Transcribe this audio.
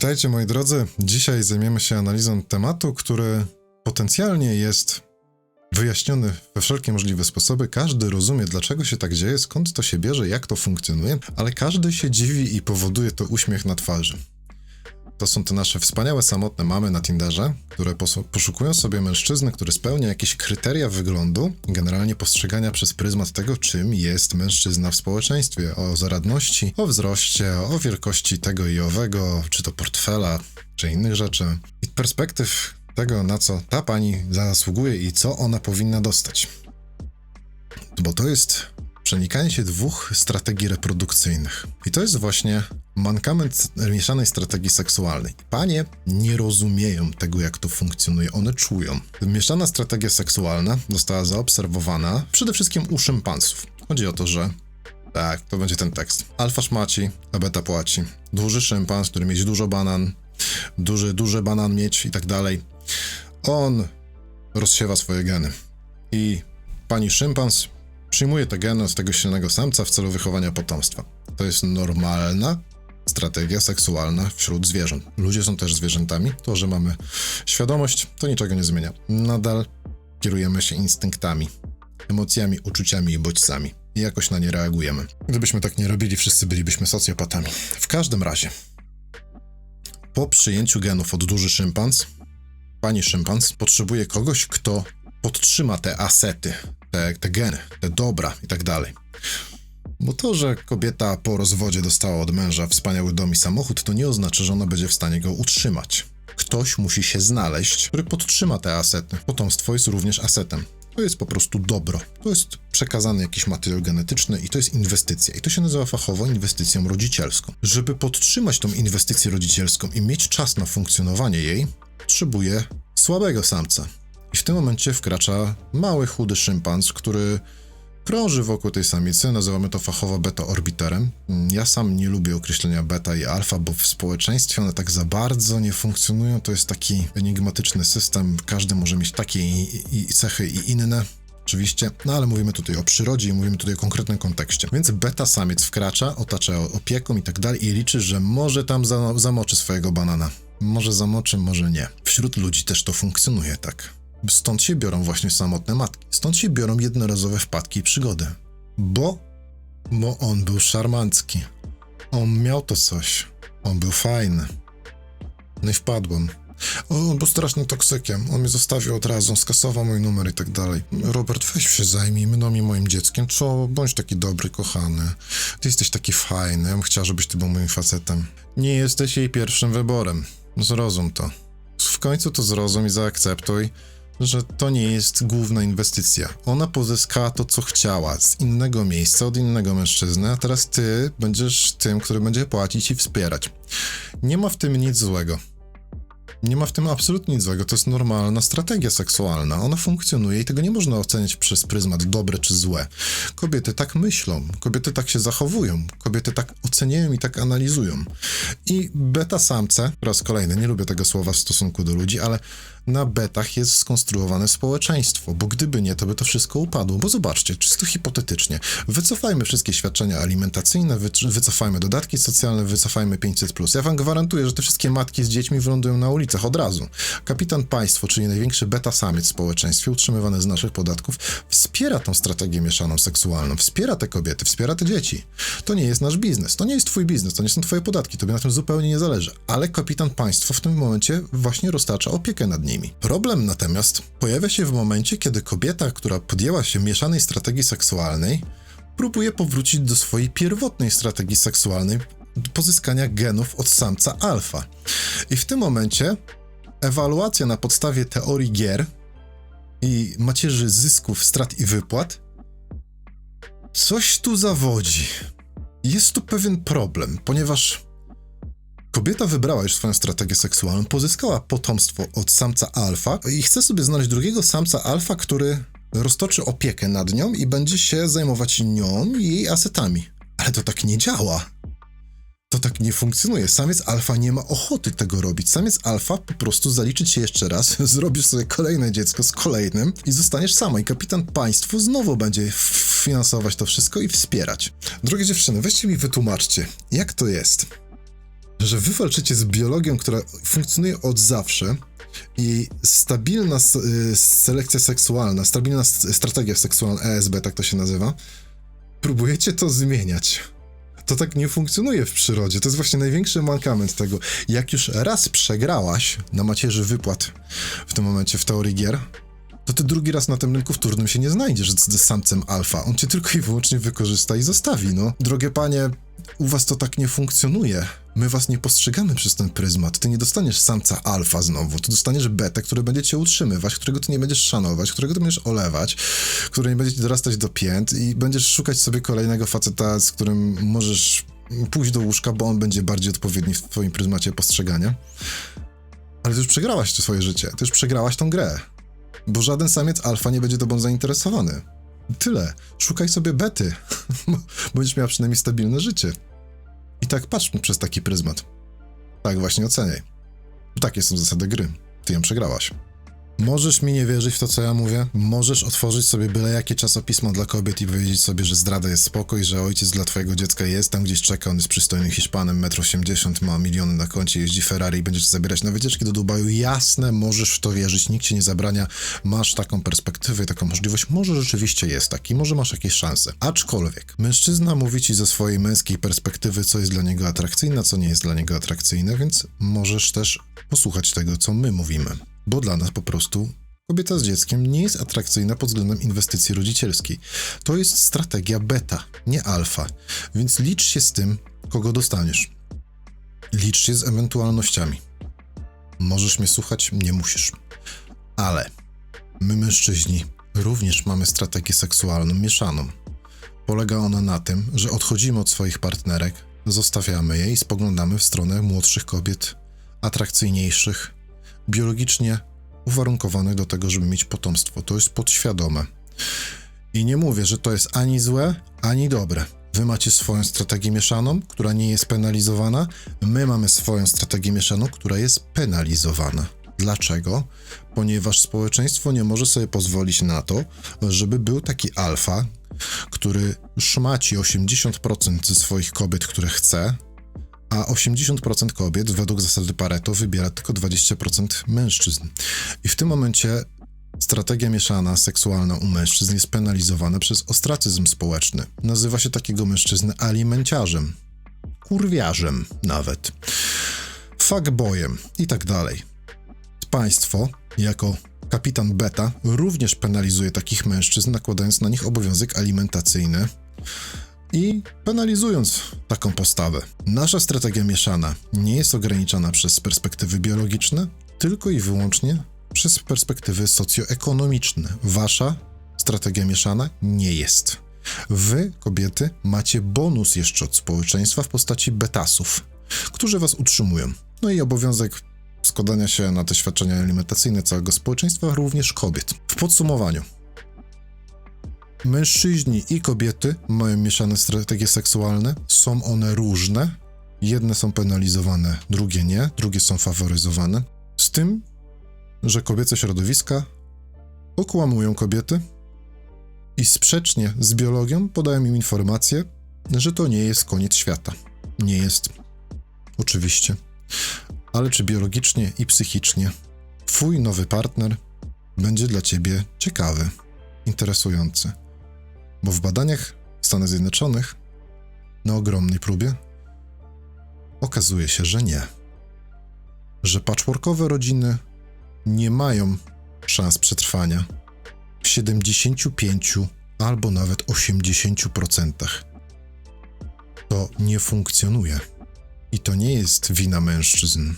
Witajcie moi drodzy. Dzisiaj zajmiemy się analizą tematu, który potencjalnie jest wyjaśniony we wszelkie możliwe sposoby. Każdy rozumie, dlaczego się tak dzieje, skąd to się bierze, jak to funkcjonuje, ale każdy się dziwi i powoduje to uśmiech na twarzy. To są te nasze wspaniałe, samotne mamy na Tinderze, które pos- poszukują sobie mężczyzny, który spełnia jakieś kryteria wyglądu, generalnie postrzegania przez pryzmat tego, czym jest mężczyzna w społeczeństwie, o zaradności, o wzroście, o wielkości tego i owego, czy to portfela, czy innych rzeczy. I perspektyw tego, na co ta pani zasługuje i co ona powinna dostać. Bo to jest przenikanie się dwóch strategii reprodukcyjnych. I to jest właśnie mankament mieszanej strategii seksualnej. Panie nie rozumieją tego, jak to funkcjonuje, one czują. Mieszana strategia seksualna została zaobserwowana przede wszystkim u szympansów. Chodzi o to, że tak, to będzie ten tekst. Alfa szmaci, a beta płaci. Duży szympans, który mieć dużo banan, duży, duży banan mieć i tak dalej. On rozsiewa swoje geny. I pani szympans przyjmuje te geny od tego silnego samca w celu wychowania potomstwa. To jest normalna strategia seksualna wśród zwierząt. Ludzie są też zwierzętami. To, że mamy świadomość, to niczego nie zmienia. Nadal kierujemy się instynktami, emocjami, uczuciami i bodźcami. I jakoś na nie reagujemy. Gdybyśmy tak nie robili, wszyscy bylibyśmy socjopatami. W każdym razie, po przyjęciu genów od duży szympans, pani szympans potrzebuje kogoś, kto podtrzyma te asety, te, te geny, te dobra i tak dalej. Bo to, że kobieta po rozwodzie dostała od męża wspaniały dom i samochód, to nie oznacza, że ona będzie w stanie go utrzymać. Ktoś musi się znaleźć, który podtrzyma te asety. Potomstwo jest również asetem. To jest po prostu dobro. To jest przekazany jakiś materiał genetyczny i to jest inwestycja. I to się nazywa fachowo inwestycją rodzicielską. Żeby podtrzymać tą inwestycję rodzicielską i mieć czas na funkcjonowanie jej, potrzebuje słabego samca. I w tym momencie wkracza mały, chudy szympans, który krąży wokół tej samicy, nazywamy to fachowo beta-orbiterem. Ja sam nie lubię określenia beta i alfa, bo w społeczeństwie one tak za bardzo nie funkcjonują. To jest taki enigmatyczny system, każdy może mieć takie i, i cechy i inne. Oczywiście, no ale mówimy tutaj o przyrodzie i mówimy tutaj o konkretnym kontekście. Więc beta samiec wkracza, otacza opieką i tak dalej i liczy, że może tam za, zamoczy swojego banana. Może zamoczy, może nie. Wśród ludzi też to funkcjonuje tak. Stąd się biorą właśnie samotne matki. Stąd się biorą jednorazowe wpadki i przygody. Bo, bo on był szarmancki. On miał to coś. On był fajny. No i wpadłem. On był strasznym toksykiem. On mnie zostawił od razu, on skasował mój numer i tak dalej. Robert, weź się zajmij mną i moim dzieckiem. Co? Bądź taki dobry, kochany. Ty jesteś taki fajny. Ja bym chciała, żebyś ty był moim facetem. Nie jesteś jej pierwszym wyborem. Zrozum to. W końcu to zrozum i zaakceptuj, że to nie jest główna inwestycja. Ona pozyskała to, co chciała z innego miejsca, od innego mężczyzny, a teraz ty będziesz tym, który będzie płacić i wspierać. Nie ma w tym nic złego. Nie ma w tym absolutnie nic złego. To jest normalna strategia seksualna. Ona funkcjonuje i tego nie można oceniać przez pryzmat dobre czy złe. Kobiety tak myślą, kobiety tak się zachowują, kobiety tak oceniają i tak analizują. I beta samce, po raz kolejny, nie lubię tego słowa w stosunku do ludzi, ale na betach jest skonstruowane społeczeństwo, bo gdyby nie, to by to wszystko upadło. Bo zobaczcie, czysto hipotetycznie, wycofajmy wszystkie świadczenia alimentacyjne, wy- wycofajmy dodatki socjalne, wycofajmy 500+. Ja wam gwarantuję, że te wszystkie matki z dziećmi wylądują na ulicach od razu. Kapitan państwo, czyli największy beta samiec w społeczeństwie, utrzymywany z naszych podatków, wspiera tą strategię mieszaną seksualną, wspiera te kobiety, wspiera te dzieci. To nie jest nasz biznes, to nie jest twój biznes, to nie są twoje podatki, tobie na tym zupełnie nie zależy. Ale kapitan państwo w tym momencie właśnie roztacza opiekę nad nimi. Problem natomiast pojawia się w momencie, kiedy kobieta, która podjęła się mieszanej strategii seksualnej, próbuje powrócić do swojej pierwotnej strategii seksualnej pozyskania genów od samca alfa. I w tym momencie ewaluacja na podstawie teorii gier i macierzy zysków, strat i wypłat coś tu zawodzi. Jest tu pewien problem, ponieważ Kobieta wybrała już swoją strategię seksualną, pozyskała potomstwo od samca alfa i chce sobie znaleźć drugiego samca alfa, który roztoczy opiekę nad nią i będzie się zajmować nią i jej asetami. Ale to tak nie działa. To tak nie funkcjonuje. Samiec alfa nie ma ochoty tego robić. Samiec alfa po prostu zaliczy cię jeszcze raz, zrobisz sobie kolejne dziecko z kolejnym i zostaniesz sama. I kapitan państwu znowu będzie finansować to wszystko i wspierać. Drogie dziewczyny, weźcie mi wytłumaczcie, jak to jest że wy walczycie z biologią, która funkcjonuje od zawsze i stabilna y, selekcja seksualna, stabilna strategia seksualna, ESB, tak to się nazywa, próbujecie to zmieniać. To tak nie funkcjonuje w przyrodzie. To jest właśnie największy mankament tego. Jak już raz przegrałaś na macierzy wypłat w tym momencie w teorii gier, to ty drugi raz na tym rynku wtórnym się nie znajdziesz z samcem alfa. On cię tylko i wyłącznie wykorzysta i zostawi, no. Drogie panie, u was to tak nie funkcjonuje. My was nie postrzegamy przez ten pryzmat. Ty nie dostaniesz samca alfa znowu, ty dostaniesz betę, który będzie cię utrzymywać, którego ty nie będziesz szanować, którego ty będziesz olewać, który nie będzie ci dorastać do pięt i będziesz szukać sobie kolejnego faceta, z którym możesz pójść do łóżka, bo on będzie bardziej odpowiedni w twoim pryzmacie postrzegania. Ale ty już przegrałaś to swoje życie, ty już przegrałaś tą grę. Bo żaden samiec alfa nie będzie tobą zainteresowany. Tyle. Szukaj sobie bety. Będziesz miała przynajmniej stabilne życie. I tak patrz przez taki pryzmat. Tak właśnie oceniaj. Takie są zasady gry. Ty ją przegrałaś. Możesz mi nie wierzyć w to, co ja mówię. Możesz otworzyć sobie byle jakie czasopismo dla kobiet i powiedzieć sobie, że zdrada jest spokój, że ojciec dla twojego dziecka jest, tam gdzieś czeka, on jest przystojnym Hiszpanem, 1,80 m, ma miliony na koncie, jeździ Ferrari i będziesz zabierać na wycieczki do Dubaju. Jasne, możesz w to wierzyć, nikt ci nie zabrania, masz taką perspektywę i taką możliwość. Może rzeczywiście jest taki, może masz jakieś szanse. Aczkolwiek, mężczyzna mówi ci ze swojej męskiej perspektywy, co jest dla niego atrakcyjne, co nie jest dla niego atrakcyjne, więc możesz też posłuchać tego, co my mówimy bo dla nas po prostu kobieta z dzieckiem nie jest atrakcyjna pod względem inwestycji rodzicielskiej. To jest strategia beta, nie alfa, więc licz się z tym, kogo dostaniesz. Licz się z ewentualnościami. Możesz mnie słuchać, nie musisz. Ale my, mężczyźni, również mamy strategię seksualną mieszaną. Polega ona na tym, że odchodzimy od swoich partnerek, zostawiamy je i spoglądamy w stronę młodszych kobiet, atrakcyjniejszych, biologicznie uwarunkowanych do tego, żeby mieć potomstwo. To jest podświadome. I nie mówię, że to jest ani złe, ani dobre. Wy macie swoją strategię mieszaną, która nie jest penalizowana. My mamy swoją strategię mieszaną, która jest penalizowana. Dlaczego? Ponieważ społeczeństwo nie może sobie pozwolić na to, żeby był taki alfa, który szmaci 80% ze swoich kobiet, które chce, a 80% kobiet według zasady Pareto wybiera tylko 20% mężczyzn. I w tym momencie strategia mieszana seksualna u mężczyzn jest penalizowana przez ostracyzm społeczny. Nazywa się takiego mężczyznę alimenciarzem, kurwiarzem nawet, fuckboyem i tak dalej. Państwo, jako kapitan beta, również penalizuje takich mężczyzn, nakładając na nich obowiązek alimentacyjny i penalizując taką postawę. Nasza strategia mieszana nie jest ograniczana przez perspektywy biologiczne, tylko i wyłącznie przez perspektywy socjoekonomiczne. Wasza strategia mieszana nie jest. Wy, kobiety, macie bonus jeszcze od społeczeństwa w postaci betasów, którzy was utrzymują. No i obowiązek składania się na te świadczenia alimentacyjne całego społeczeństwa, również kobiet. W podsumowaniu, Mężczyźni i kobiety mają mieszane strategie seksualne, są one różne. Jedne są penalizowane, drugie nie, drugie są faworyzowane. Z tym, że kobiece środowiska okłamują kobiety i sprzecznie z biologią podają im informację, że to nie jest koniec świata. Nie jest. Oczywiście. Ale czy biologicznie i psychicznie Twój nowy partner będzie dla Ciebie ciekawy, interesujący? Bo w badaniach Stanów Zjednoczonych na ogromnej próbie okazuje się, że nie. Że patchworkowe rodziny nie mają szans przetrwania w 75 albo nawet 80%. To nie funkcjonuje. I to nie jest wina mężczyzn.